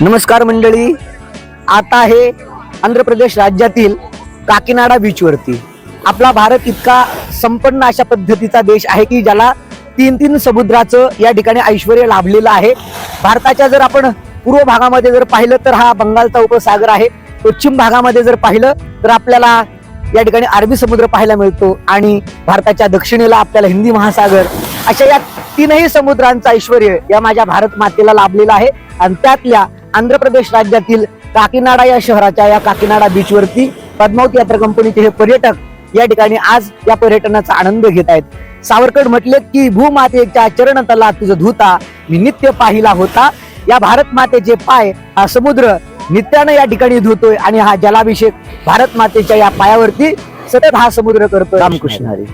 नमस्कार मंडळी. आता आहे आंध्र प्रदेश राज्यातील काकीनाडा बीचवरती आपला भारत इतका संपन्न अशा पद्धतीचा देश आहे की ज्याला तीन तीन समुद्राचं या ठिकाणी ऐश्वर लाभलेलं आहे. भारताच्या जर आपण पूर्व भागामध्ये जर पाहिलं तर हा बंगालचा उपसागर आहे. पश्चिम भागामध्ये जर पाहिलं तर आपल्याला या ठिकाणी अरबी समुद्र पाहायला मिळतो आणि भारताच्या दक्षिणेला आपल्याला हिंदी महासागर अशा या तीनही समुद्रांचं ऐश्वर या माझ्या भारत मातेला लाभलेलं आहे. आणि त्यातल्या आंध्र प्रदेश राज्यातील काकीनाडा या शहराच्या या काकीनाडा बीचवरती पद्मावती यात्रा कंपनीचे हे पर्यटक या ठिकाणी आज या पर्यटनाचा आनंद घेत आहेत. सावरकर म्हटले की भूमातेच्या चरण तला तुझ धुता मी नित्य पाहिला होता. या भारत मातेचे पाय हा समुद्र नित्यानं या ठिकाणी धुतोय आणि हा जलाभिषेक भारत मातेच्या या पायावरती सतत हा समुद्र करतोय. रामकृष्ण हरी.